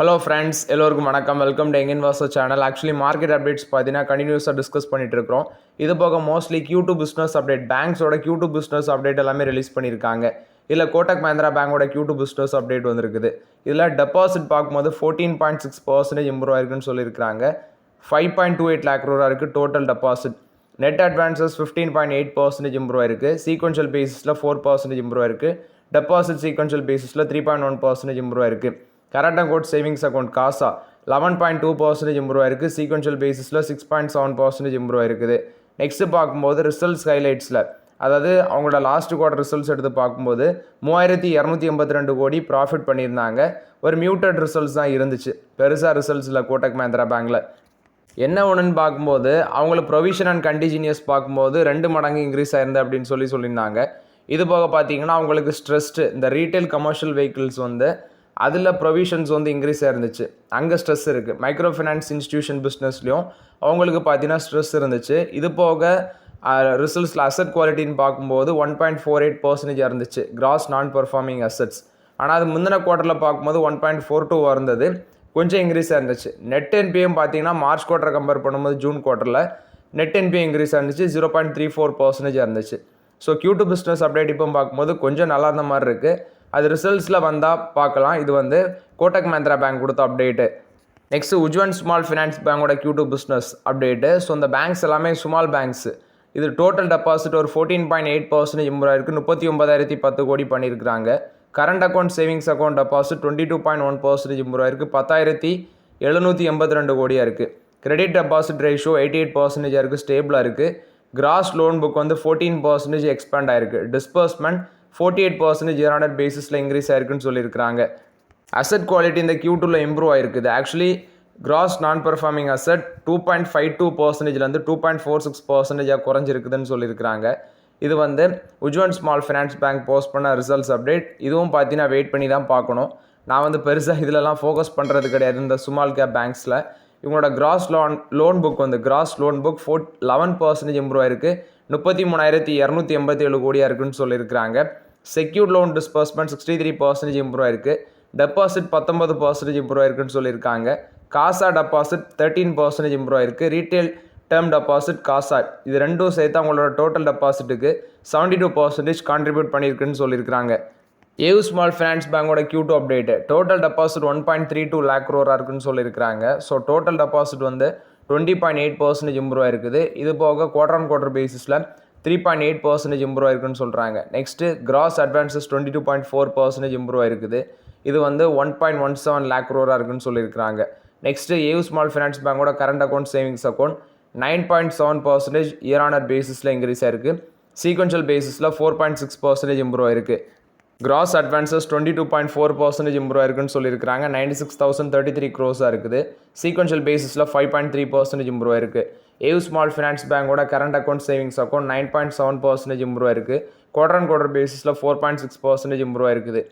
Hello friends எல்லோருக்கும் வணக்கம். Welcome to எங்கின் வாசோ சேனல் ஆக்சுவலி மார்க்கெட் அப்டேட்ஸ் பார்த்தீங்கன்னா கண்டினியூஸாக டிஸ்கஸ் பண்ணிட்டு இருக்கிறோம் இது போக mostly Q two business update பேங்க்ஸோட Q two business update எல்லாமே ரிலீஸ் பண்ணியிருக்காங்க. இதில் கோட்டக் மஹேந்திரா பேங்கோட கியூ டூ பிஸ்னஸ் அப்டேட் வந்திருக்குது. இதில் டெபாசிட் பார்க்கும்போது fourteen point six percentage improve ஆயிருக்குன்னு சொல்லியிருக்காங்க five point two eight lakh ரூபா இருக்குது total deposit net advances fifteen point eight percentage improve ஆயிருக்கு. சீக்வன்ஷியல் பேசிஸில் ஃபோர் பர்சன்டேஜ் இம்ப்ரூவ் ஆயிருக்கு. டெபாசிட் சீக்வன்ஷியல் பேசிஸில் three point one percentage improve ஆயிருக்கு. Current account savings account CASA. Eleven point two percentage improve ஆயிருக்கு. Sequential பேசிஸில் six point seven percentage improve ஆயிருக்குது. Next பார்க்கும்போது results ஹைலைட்ஸில் அதாவது அவங்களோட லாஸ்ட் குவார்டர் ரிசல்ட்ஸ் எடுத்து பார்க்கும்போது மூவாயிரத்தி இரநூத்தி எண்பத்தி ரெண்டு கோடி ப்ராஃபிட் பண்ணியிருந்தாங்க. ஒரு மியூட்டட் ரிசல்ட்ஸ் தான் இருந்துச்சு. பெருசாக ரிசல்ட்ஸில் கோட்டக் மஹேந்திரா பேங்கில் என்ன ஒன்றுன்னு பார்க்கும்போது அவங்களுக்கு ப்ரொவிஷன் அண்ட் கண்டிஜினியஸ் பார்க்கும்போது ரெண்டு மடங்கு இன்க்ரீஸ் ஆயிருந்தது அப்படின்னு சொல்லி சொல்லியிருந்தாங்க. இது போக பார்த்தீங்கன்னா அவங்களுக்கு ஸ்ட்ரெஸ்டு இந்த ரீட்டைல் கமர்ஷியல் வெஹிக்கிள்ஸ் வந்து அதில் ப்ரொவிஷன்ஸ் வந்து இன்க்ரீஸாக இருந்துச்சு. அங்கே ஸ்ட்ரெஸ் இருக்குது மைக்ரோ ஃபினான்ஸ் இன்ஸ்டியூஷன் பிஸ்னஸ்லையும் அவங்களுக்கு பார்த்தீங்கன்னா ஸ்ட்ரெஸ் இருந்துச்சு. இது போக ரிசல்ட்ஸில் அசட் குவாலிட்டின்னு பார்க்கும்போது one point four eight percentage இருந்துச்சு. கிராஸ் நான் பர்ஃபார்மிங் அசட்ஸ் ஆனால் அது முந்தின குவார்ட்டரில் பார்க்கும்போது ஒன் பாயிண்ட் ஃபோர் டூ இருந்தது. கொஞ்சம் இன்க்ரீஸாக இருந்துச்சு. நெட் என்பிஎம் பார்த்தீங்கன்னா மார்ச் குவார்ட்டரை கம்பேர் பண்ணும்போது ஜூன் குவார்ட்டரில் நெட் என்பிஎம் இன்க்ரீஸாக இருந்துச்சு. Zero point three four percentage இருந்துச்சு. So Q2 two business update இப்போ பார்க்கும்போது கொஞ்சம் நல்லா இருந்த மாதிரி இருக்குது அது ரிசல்ட்ஸில் வந்தால் பார்க்கலாம். இது வந்து கோட்டக் மஹிந்திரா பேங்க் கொடுத்த update next Ujjivan small finance பேங்கோட Q two business update so இந்த பேங்க்ஸ் எல்லாமே ஸ்மால் பேங்க்ஸ் இது டோட்டல் டெபாசிட் ஒரு fourteen point eight percentage improve இருக்குது முப்பத்தி ஒன்பதாயிரத்தி பத்து கோடி பண்ணியிருக்காங்க current account savings account deposit twenty two point one percentage improve பத்தாயிரத்தி எழுநூற்றி எண்பத்தி ரெண்டு கோடியாக இருக்குது credit deposit ratio eighty eight பர்சன்டேஜாக இருக்குது ஸ்டேபிளாக இருக்குது கிராஸ் லோன் புக் வந்து ஃபோர்டீன் பர்சன்டேஜ் எக்ஸ்பேண்ட் ஆயிருக்கு. Disbursement forty eight percentage year on year பேசிஸில் இன்க்ரீஸ் ஆயிருக்குன்னு சொல்லியிருக்காங்க அசட் குவாலிட்டி இந்த கியூ டூவில் இம்ப்ரூவ் ஆயிருக்குது. Actually gross non performing asset two point five two பர்சன்டேஜ்லேருந்து two point four six பர்சன்டேஜாக குறைஞ்சிருக்குதுன்னு சொல்லியிருக்கிறாங்க. இது வந்து Ujjivan small finance bank post பண்ண ரிசல்ட்ஸ் அப்டேட் இதுவும் பார்த்தீங்கன்னா வெயிட் பண்ணி தான் பார்க்கணும். நான் வந்து பெருசாக இதிலலாம் ஃபோக்கஸ் பண்ணுறது கிடையாது இந்த சுமால் கேப் பேங்க்ஸில் இவங்களோட கிராஸ் லோன் லோன் புக் வந்து gross loan book four eleven percentage improve ஆயிருக்கு. முப்பத்தி மூணாயிரத்தி இரநூத்தி எண்பத்தி ஏழு கோடியாக இருக்குன்னு சொல்லியிருக்கிறாங்க. Secured loan disbursement sixty three percentage improve ஆயிருக்கு. டெபாசிட் பத்தொன்பது பர்சன்டேஜ் இம்ப்ரூவ் ஆயிருக்குன்னு சொல்லியிருக்காங்க. CASA deposit thirteen percentage improve ஆயிருக்கு. ரீட்டைல் டேர்ம் டெபாசிட் காசா இது ரெண்டும் சேர்த்து அவங்களோட டோட்டல் டெபாசிட்டுக்கு செவன்டி டூ பர்சன்டேஜ் கான்ட்ரிபியூட் பண்ணியிருக்குன்னு சொல்லியிருக்காங்க. ஏவு ஸ்மால் ஃபினான்ஸ் பேங்கோட Q two update total deposit one point three two lakh க்ரோராக இருக்குன்னு சொல்லியிருக்காங்க. ஸோ டோட்டல் டெபாசிட் வந்து twenty point eight percentage improve ஆயிருக்குது. இது போக குவார்டர் ஆன் குவார்டர் பேசிஸில் three point eight percentage improve ஆயிருக்குன்னு சொல்கிறாங்க next gross advances twenty two point four percentage improve ஆயிருக்குது. இது வந்து one point one seven lakh க்ரோராக இருக்குன்னு சொல்லியிருக்காங்க நெக்ஸ்ட்டு ஏவு ஸ்மால் ஃபினான்ஸ் பேங்கோட current account savings account nine point seven percentage year on year பேசிஸில் increase ஆயிருக்கு. சீக்வன்ஷியல் பேசிஸில் four point six percentage improve ஆயிருக்கு. Gross advances twenty two point four percentage improve ஆயிருக்குன்னு சொல்லியிருக்காங்க ninety six thousand thirty three க்ரோஸாக இருக்குது sequential பேசிஸில் five point three percentage improve ஆயிருக்கு. AU small finance பேங்கோட current account savings account nine point seven percentage improve ஆயிருக்கு. Quarter and quarter பேசிஸில் four point six percentage improve ஆயிருக்குது.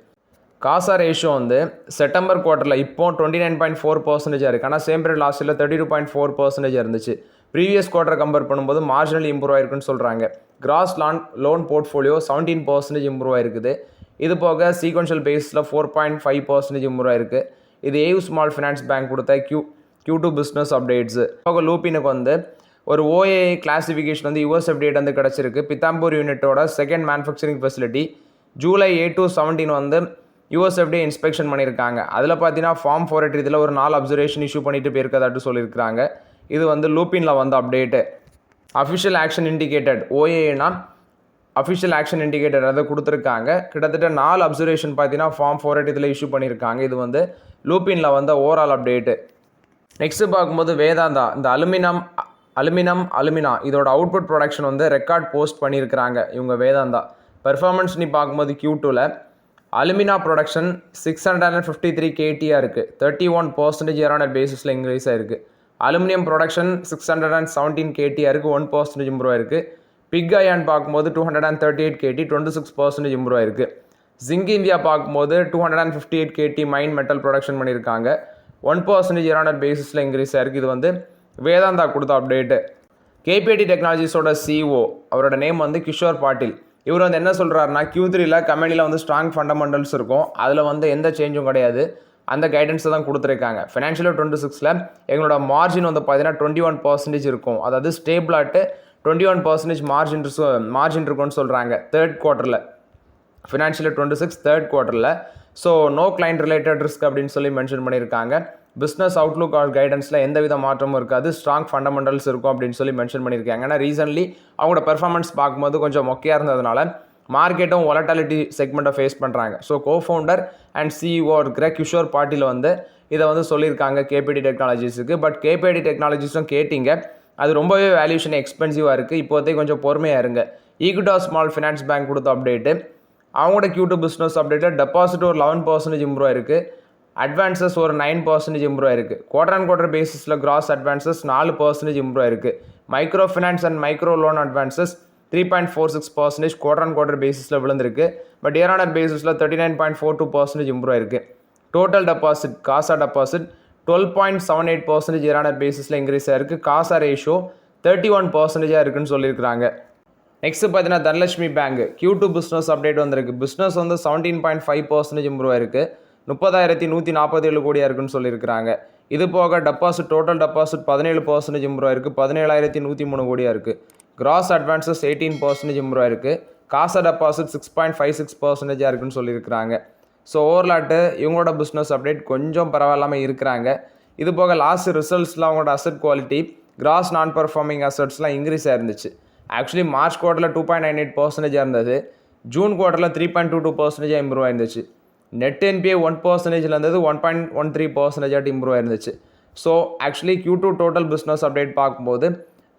CASA ratio வந்து September குவார்ட்டரில் இப்போ டுவெண்ட்டி நைன் பாயிண்ட் ஃபோர் பர்சன்டேஜாக இருக்குது ஆனால் சேம் பீரியட் லாஸ்ட்டில் thirty two point four percentage இருந்துச்சு. ப்ரீவியஸ் குவார்ட்டர் கம்பேர் பண்ணும்போது மார்ஜினல் இம்ப்ரூவ் ஆயிருக்குன்னு சொல்கிறாங்க gross loan loan portfolio seventeen percentage improve ஆயிருக்குது. இது போக சீக்வன்ஷியல் பேஸில் ஃபோர் பாயிண்ட் ஃபைவ் பர்சன்டேஜ் முறை இருக்குது இது ஏயு ஸ்மால் ஃபினான்ஸ் பேங்க் கொடுத்த Q Q two business updates போக லூப்பினுக்கு வந்து ஒரு ஓஏ கிளாசிஃபிகேஷன் வந்து யூஎஸ் அப்டேட் வந்து கிடச்சிருக்கு. Pithampur யூனிட்டோட second manufacturing facility July eight to seventeen வந்து யூஎஸ்எஃப்டி இன்ஸ்பெக்ஷன் பண்ணியிருக்காங்க. அதில் பார்த்தீங்கன்னா ஃபார்ம் ஃபோர் எயிட் இதில் ஒரு நாலு அப்சர்வேஷன் இஷ்யூ பண்ணிட்டு போயிருக்கதாட்டு சொல்லியிருக்காங்க இது வந்து லூப்பினில் வந்த அப்டேட்டு அஃபிஷியல் ஆக்ஷன் இண்டிகேட்டட் ஓஏனா அஃபிஷியல் ஆக்ஷன் இண்டிகேட்டர் அதை கொடுத்துருக்காங்க. கிட்டத்தட்ட நாலு அப்சர்வேஷன் பார்த்தீங்கன்னா ஃபார்ம் ஃபோர் எயிட் இஷ்யூ பண்ணியிருக்காங்க. இது வந்து லூப்பினில் வந்த ஓவரால் அப்டேட்டு நெக்ஸ்ட்டு பார்க்கும்போது வேதாந்தா இந்த அலுமினம் அலுமினம் அலுமினா இதோட அவுட்புட் ப்ரொடக்ஷன் வந்து ரெக்கார்ட் போஸ்ட் பண்ணியிருக்கிறாங்க இவங்க வேதாந்தா. பெர்ஃபார்மன்ஸ் நீ பார்க்கும்போது கியூ டூவில் alumina production six hundred and fifty three கேடியாக இருக்குது தேர்ட்டி ஒன் பர்சன்டேஜ் இயரான பேசிஸில் இன்க்ரீஸ் ஆயிருக்கு aluminium production six hundred and seventeen கேடியாக இருக்குது ஒன் பர்சன்டேஜ் இம்ப்ரூவ் இருக்குது பிக் அயான் பார்க்கும்போது two hundred and thirty eight KT twenty six percentage improve ஆயிருக்கு. Zinc India பார்க்கும்போது two hundred and fifty eight KT mine metal production பண்ணியிருக்காங்க one percentage இயரான பேசிஸில் increase ஆயிருக்கு. இது வந்து வேதாந்தா கொடுத்த அப்டேட்டு கேபிஐடி டெக்னாலஜிஸோட சிஓ அவரோட நேம் வந்து கிஷோர் பாட்டில். இவர் வந்து என்ன சொல்கிறாருன்னா கியூ த்ரீல கம்பெனியில் வந்து ஸ்ட்ராங் ஃபண்டமெண்டல்ஸ் இருக்கும். அதில் வந்து எந்த சேஞ்சும் கிடையாது. அந்த கைடன்ஸை தான் கொடுத்துருக்காங்க. ஃபினான்ஷியல் டுவெண்ட்டி சிக்ஸில் எங்களோட மார்ஜின் வந்து பார்த்தீங்கன்னா டுவெண்ட்டி ஒன் பர்சன்டேஜ் இருக்கும். அதாவது ஸ்டேபிளாட்டு twenty one percentage margin margin இருக்கும்னு சொல்கிறாங்க தேர்ட் குவார்ட்டரில் financial twenty six third குவார்ட்டரில் so no client related risk அப்படின்னு சொல்லி மென்ஷன் பண்ணியிருக்காங்க. பிஸ்னஸ் அவுட்லுக் ஆர் கைடன்ஸில் எந்தவித மாற்றமும் இருக்காது. ஸ்ட்ராங் ஃபண்டமெண்டல்ஸ் இருக்கும் அப்படின்னு சொல்லி மென்ஷன் பண்ணியிருக்காங்க. ஏன்னா ரீசன்ட்லி அவங்களோட பெர்ஃபார்மன்ஸ் பார்க்கும்போது கொஞ்சம் மொக்கையாக இருந்ததுனால மார்க்கெட்டும் ஒலட்டாலிட்டி செக்மெண்ட்டை ஃபேஸ் பண்ணுறாங்க so co founder and CEO இருக்கிற கிஷோர் பாட்டில் வந்து இதை வந்து சொல்லியிருக்காங்க கேபிடி டெக்னாலஜிஸுக்கு. பட் கேபிடி டெக்னாலஜிஸும் கேட்டிங்க. அது ரொம்பவே வேல்யூஷன் எக்ஸ்பென்சிவாக இருக்குது இப்போதைக்கு கொஞ்சம் பொறுமையாக இருங்க. ஈக்விட்டா ஸ்மால் ஃபினான்ஸ் பேங்க் கொடுத்த அப்டேட்டு அவங்களோட Q2 பிஸ்னஸ் அப்டேட்டில் டெபாசிட் ஒரு லெவன் பர்சன்டேஜ் இம்ப்ரூவ் இருக்குது அட்வான்சஸ் ஒரு நைன் பர்சன்டேஜ் இம்ப்ரூவ் இருக்குது குவார்டர் அண்ட் குவார்டர் பேசிஸில் கிராஸ் அட்வான்சஸ் நாலு பர்சன்டேஜ் இம்ப்ரூவ் இருக்குது micro finance and micro loan advances three point four six percentage quarter and quarter பேசிஸில் விழுந்திருக்கு. பட் இயர் ஆனர் பேசிஸில் thirty nine point four two percentage improve இருக்குது total deposit CASA deposit twelve point seven eight percentage year on year பேசிஸில் increase ஆயிருக்கு. CASA ratio thirty one பர்சன்டேஜாக இருக்குன்னு சொல்லியிருக்காங்க next பார்த்தீங்கன்னா Dhanlaxmi bank Q two business update வந்திருக்கு. Business வந்து seventeen point five percentage improve ஆயிருக்கு முப்பதாயிரத்தி நூற்றி நாற்பத்தேழு கோடியாக இருக்குன்னு சொல்லியிருக்கிறாங்க. இது போக டெபாசிட் டோட்டல் டெபாசிட் பதினேழு பர்சன்டேஜ் இம்ப்ரூவ் ஆயிருக்கு பதினேழாயிரத்தி நூற்றி மூணு கோடியாக இருக்குது gross advances eighteen percentage improve ஆயிருக்கு CASA deposit six point five six பர்சன்டேஜாக இருக்குன்னு சொல்லியிருக்காங்க ஸோ ஓவர்லாட்டு இவங்களோட பிஸ்னஸ் அப்டேட் கொஞ்சம் பரவாயில்லாமல் இருக்கிறாங்க. இது போக லாஸ்ட் ரிசல்ட்ஸில் அவங்களோட asset quality gross non performing அசட்ஸ்லாம் increase ஆயிருந்துச்சு ஆக்சுவலி மார்ச் குவார்ட்டரில் டூ பாயிண்ட் நைன் எயிட் பர்சன்டேஜாக இருந்தது. ஜூன் குவார்ட்டரில் த்ரீ பாயிண்ட் டூ டூ பர்சன்டேஜாக இம்ப்ரூவ் ஆயிருந்துச்சு. நெட் என்பிஏ ஒன் பர்சன்டேஜில் இருந்தது ஒன் பாயிண்ட் ஒன் த்ரீ பர்சன்டேஜாக improve ஆயிருந்துச்சு. So actually Q two total business update பார்க்கும்போது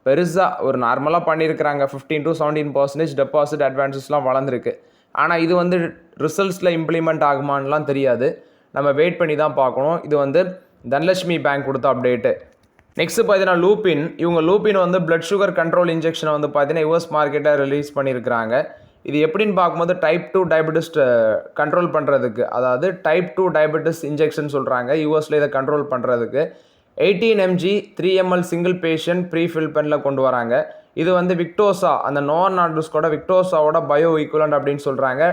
பெருசாக ஒரு நார்மலாக பண்ணியிருக்கிறாங்க. Fifteen to seventeen percentage deposit அட்வான்ஸஸ்லாம் வளர்ந்துருக்கு. ஆனால் இது வந்து ரிசல்ட்ஸில் இம்ப்ளிமெண்ட் ஆகுமான்லாம் தெரியாது. நம்ம வெயிட் பண்ணி தான் பார்க்கணும். இது வந்து தனலட்சுமி பேங்க் கொடுத்த அப்டேட்டு நெக்ஸ்ட் பார்த்தீங்கன்னா லூபின். இவங்க லூப்பின் வந்து பிளட் சுகர் கண்ட்ரோல் இன்ஜெக்ஷனை வந்து பார்த்தீங்கன்னா யூஎஸ் மார்க்கெட்டை ரிலீஸ் பண்ணியிருக்கிறாங்க. இது எப்படின்னு பார்க்கும்போது டைப் டூ டயபெட்டிஸ் கண்ட்ரோல் பண்ணுறதுக்கு அதாவது டைப் டூ டயபெட்டிஸ் இன்ஜெக்ஷன் சொல்கிறாங்க யூஎஸில் இதை கண்ட்ரோல் பண்ணுறதுக்கு eighteen MG three ML single patient prefill பெனில் கொண்டு வராங்க. இது வந்து விக்டோசா அந்த நோன் நாடுஸ்கோட விக்டோசாவோட பயோ ஈக்குவலண்ட் அப்படின்னு சொல்கிறாங்க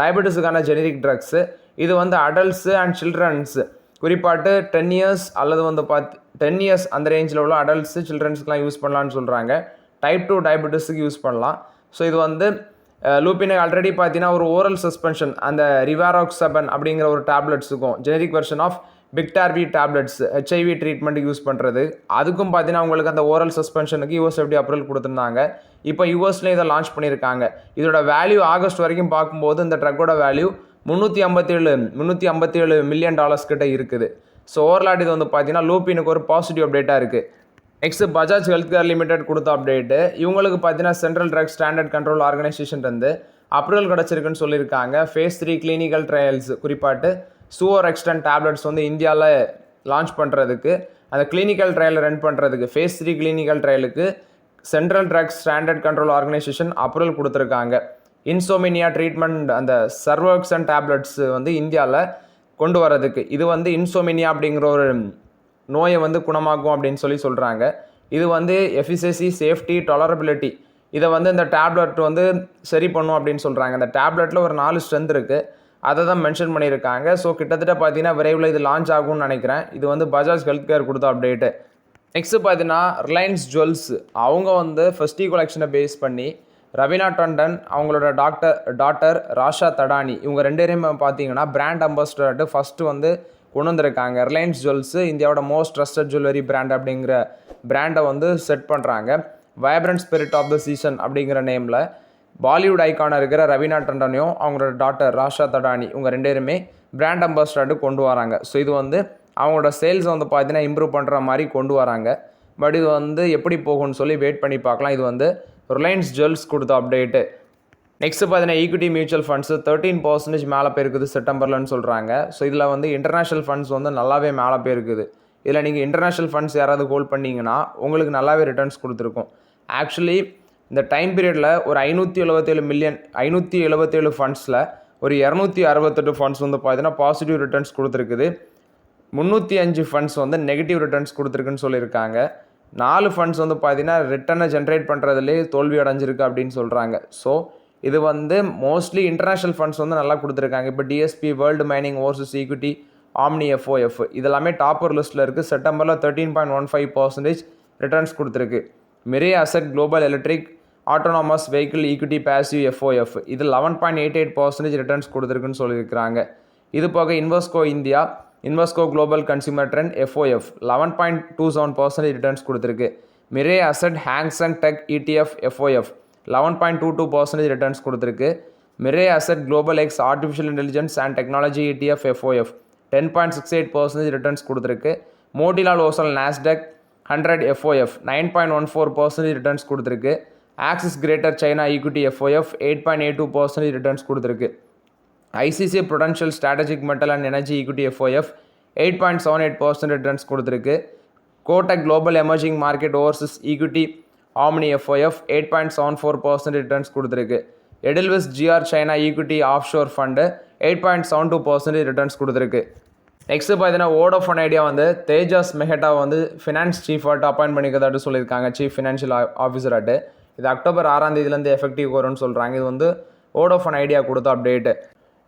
டயபெட்டிஸுக்கான ஜெனரிக் ட்ரக்ஸு இது வந்து அடல்ட்ஸு அண்ட் சில்ட்ரன்ஸு குறிப்பாட்டு டென் இயர்ஸ் அல்லது வந்து பார்த்து டென் இயர்ஸ் அந்த ரேஞ்சில் உள்ள அடல்ட்ஸு சில்ட்ரன்ஸ்க்குலாம் யூஸ் பண்ணலான்னு சொல்கிறாங்க டைப் டூ டயபெட்டிஸுக்கு யூஸ் பண்ணலாம். ஸோ இது வந்து லூப்பினை ஆல்ரெடி பார்த்தீங்கன்னா ஒரு ஓரல் சஸ்பென்ஷன் அந்த ரிவாராக்சபன் அப்படிங்கிற ஒரு டேப்லெட்ஸுக்கும் generic version of Biktarvy tablets HIV ட்ரீட்மெண்ட்டுக்கு யூஸ் பண்ணுறது அதுக்கும் பார்த்தீங்கன்னா உங்களுக்கு அந்த ஓரல் சஸ்பென்ஷனுக்கு யூஎஸ் எப்படி அப்ரூவல் கொடுத்துருந்தாங்க. இப்போ யூஎஸ்லேயும் இதை லான்ச் பண்ணியிருக்காங்க. இதோட வேல்யூ ஆகஸ்ட் வரைக்கும் பார்க்கும்போது இந்த ட்ரக்கோட வேல்யூ முந்நூற்றி ஐம்பத்தேழு முந்நூற்றி ஐம்பத்தேழு மில்லியன் டாலர்ஸ் கிட்ட இருக்குது. ஸோ ஓவர்லாட் இது வந்து பார்த்தீங்கன்னா லூப்பினுக்கு ஒரு பாசிட்டிவ் அப்டேட்டாக இருக்குது next Bajaj health care limited கொடுத்த அப்டேட்டு இவங்களுக்கு பார்த்தீங்கன்னா central drug standard control organisation வந்து அப்ரூவல் கிடச்சிருக்குன்னு சொல்லியிருக்காங்க. ஃபேஸ் த்ரீ கிளினிக்கல் ட்ரையல்ஸ் குறிப்பாட்டு. சூவர் எக்ஸ்டன் டேப்லெட்ஸ் வந்து இந்தியாவில் லான்ச் பண்ணுறதுக்கு அந்த கிளினிக்கல் ட்ரையல் ரன் பண்ணுறதுக்கு phase three clinical ட்ரையலுக்கு central drugs standard control organisation approval கொடுத்துருக்காங்க. இன்சோமினியா ட்ரீட்மெண்ட் அந்த சர்வக்சன் டேப்லெட்ஸ் வந்து இந்தியாவில் கொண்டு வரதுக்கு இது வந்து இன்சோமினியா அப்படிங்கிற ஒரு நோயை வந்து குணமாக்கும் அப்படின்னு சொல்லி சொல்கிறாங்க இது வந்து எஃபிசியசி சேஃப்டி டொலரபிலிட்டி இதை வந்து இந்த டேப்லெட் வந்து சரி பண்ணும் அப்படின்னு சொல்கிறாங்க இந்த டேப்லெட்டில் ஒரு நாலு ஸ்ட்ரென்த் இருக்குது அதை தான் மென்ஷன் பண்ணியிருக்காங்க. ஸோ கிட்டத்தட்ட பார்த்தீங்கன்னா விரைவில் இது லான்ச் ஆகும்னு நினைக்கிறேன். இது வந்து பஜாஜ் ஹெல்த் கேர் கொடுத்த அப்டேட்டு நெக்ஸ்ட்டு பார்த்தீங்கன்னா ரிலையன்ஸ் ஜுவல்ஸ் அவங்க வந்து ஃபெஸ்டி கலெக்ஷனை பேஸ் பண்ணி ரவீனா டண்டன் அவங்களோட டாக்டர் டாட்டர் ராஷா தடானி இவங்க ரெண்டு பேரையும் பார்த்தீங்கன்னா பிராண்ட் அம்பாசிடர்ட்டு ஃபஸ்ட்டு வந்து கொண்டு வந்திருக்காங்க. ரிலையன்ஸ் ஜுவல்ஸு இந்தியாவோட மோஸ்ட் ட்ரஸ்டட் ஜுவல்லரி பிராண்ட் அப்படிங்கிற பிராண்டை வந்து செட் பண்ணுறாங்க vibrant spirit of the season அப்படிங்கிற நேமில் பாலிவுட் ஐக்கானாக இருக்கிற ரவீனா டண்டனையும் அவங்களோட டாக்டர் ராஷா தடானி இவங்க ரெண்டு பேருமே பிராண்ட் அம்பாஸ்டர்ட்டு கொண்டு வராங்க. ஸோ இது வந்து அவங்களோட சேல்ஸ் வந்து பார்த்தீங்கன்னா இம்ப்ரூவ் பண்ணுற மாதிரி கொண்டு வராங்க. பட் இது வந்து எப்படி போகும்னு சொல்லி வெயிட் பண்ணி பார்க்கலாம். இது வந்து ரிலையன்ஸ் ஜுவல்ஸ் கொடுத்த அப்டேட்டு நெக்ஸ்ட் பார்த்தீங்கன்னா equity mutual funds thirteen percentage மேலே போயிருக்குது செப்டம்பர்லன்னு சொல்கிறாங்க ஸோ இதில் வந்து இன்டர்நேஷ்னல் ஃபண்ட்ஸ் வந்து நல்லாவே மேலே போயிருக்குது. இதில் நீங்கள் இன்டர்நேஷ்னல் ஃபண்ட்ஸ் யாராவது ஹோல்ட் பண்ணிங்கன்னா உங்களுக்கு நல்லாவே ரிட்டர்ன்ஸ் கொடுத்துருக்கும். ஆக்சுவலி இந்த டைம் பீரியடில் ஒரு ஐநூற்றி எழுபத்தேழு மில்லியன் ஐநூற்றி எழுபத்தேழு ஃபண்ட்ஸில் ஒரு இரநூத்தி அறுபத்தெட்டு ஃபண்ட்ஸ் வந்து பார்த்தீங்கன்னா பாசிட்டிவ் ரிட்டர்ன்ஸ் கொடுத்துருக்குது. முந்நூற்றி அஞ்சு ஃபண்ட்ஸ் வந்து நெகட்டிவ் ரிட்டர்ன்ஸ் கொடுத்துருக்குன்னு சொல்லியிருக்காங்க. நாலு ஃபண்ட்ஸ் வந்து பார்த்தீங்கன்னா ரிட்டர்னை ஜென்ரேட் பண்ணுறதுலேயே தோல்வி அடைஞ்சிருக்கு அப்படின்னு சொல்கிறாங்க ஸோ இது வந்து மோஸ்ட்லி இன்டர்நேஷ்னல் ஃபண்ட்ஸ் வந்து நல்லா கொடுத்துருக்காங்க. இப்போ DSP world mining overseas equity omni FOF இதெல்லாமே டாப்பர் லிஸ்ட்டில் இருக்குது செப்டம்பரில் thirteen point one five percentage returns கொடுத்துருக்கு. Mirae asset global electric autonomous vehicle equity passive FOF இது eleven point eight eight percentage returns கொடுத்துருக்குன்னு சொல்லியிருக்கிறாங்க. இது போக Invesco India Invesco global consumer trend FOF eleven point two seven percentage returns கொடுத்துருக்கு. Mirae asset Hang Seng tech ETF FOF eleven point two two percentage returns கொடுத்துருக்கு. Mirae asset global X artificial intelligence and technology ETF FOF ten point six eight percentage returns கொடுத்துருக்கு. Motilal Oswal Nasdaq hundred FOF nine point one four percentage returns கொடுத்துருக்கு. Axis greater China equity FOF eight point eight two percentage returns கொடுத்துருக்கு. ICICI Prudential strategic metal and energy equity FOF eight point seven eight percent returns கொடுத்துருக்கு. Kotak global emerging market overseas equity omni FOF eight point seven four percent returns கொடுத்துருக்கு. Edelweiss GR China equity off shore fund eight point seven two percentage returns கொடுத்துருக்கு. Next பார்த்தீங்கன்னா Vodafone Idea வந்து தேஜாஸ் மெஹட்டா வந்து finance சீஃபாட்டு appoint பண்ணிக்கிறதாட்டு சொல்லியிருக்காங்க chief financial ஆஃபீஸராட்டு இது October ஆறாம் தேதியிலேருந்து effective வரும்னு சொல்கிறாங்க இது வந்து ஓடோஃபன் ஐடியா கொடுத்த அப்டேட்டு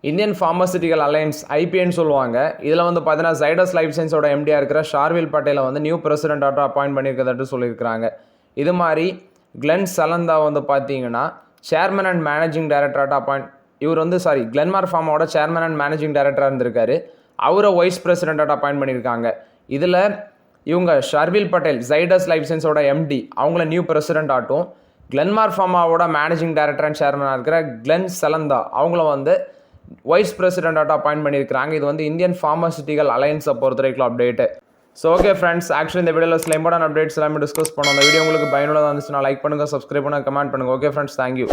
இந்தியன் ஃபார்மசிட்டிக்கல் அலையன்ஸ் ஐபிஎன்னு சொல்லுவாங்க. இதில் வந்து பார்த்தீங்கன்னா ஜைடஸ் லைஃப் சயின்ஸோட எம்டியாக இருக்கிற ஷார்வில் பட்டேலை வந்து நியூ பிரசிடென்ட்டாக அப்பாயிண்ட் பண்ணியிருக்கிறதாட்டு சொல்லியிருக்கிறாங்க. இது மாதிரி கிளென் சலந்தா வந்து பார்த்தீங்கன்னா சேர்மன் அண்ட் மேனேஜிங் டைரக்டராக அப்பாயிண்ட் இவர் வந்து சாரி கிளென்மார் ஃபார்மோட சேர்மன் அண்ட் மேனேஜிங் டைரக்டராக இருந்திருக்காரு. அவரை வைஸ் பிரசிடென்ட்டாக அப்பாயிண்ட் பண்ணியிருக்காங்க. இதில் இவங்க ஷர்வில் பட்டேல் ஜைடஸ் லைஃப் சயின்ஸோட எம்டி அவங்கள நியூ பிரசிடென்ட் ஆட்டும். கிளென்மார் ஃபார்மாவோட மேனேஜிங் டைரக்டர் அண்ட் சேர்மனாக இருக்கிற கிளென் செலந்தா அவங்கள வந்து வைஸ் பிரசிடென்ட்டாக அப்பாயின்ட் பண்ணியிருக்கிறாங்க. இது வந்து இந்தியன் ஃபார்மசிட்டிக்கல் அலையன்ஸை பொறுத்த வரைக்கும் update so okay friends actually இந்த வீடியோவில் சில இம்பார்ட்டன் அப்டேட்ஸ் எல்லாமே டிஸ்கஸ் பண்ணோம். அந்த வீடியோ உங்களுக்கு பயனுள்ளதாக இருந்துச்சுன்னா லைக் பண்ணுங்கள் சப்ஸ்கிரைப் பண்ணுங்கள் கமெண்ட் பண்ணுங்கள் ஓகே ஃப்ரெண்ட்ஸ் தேங்க்யூ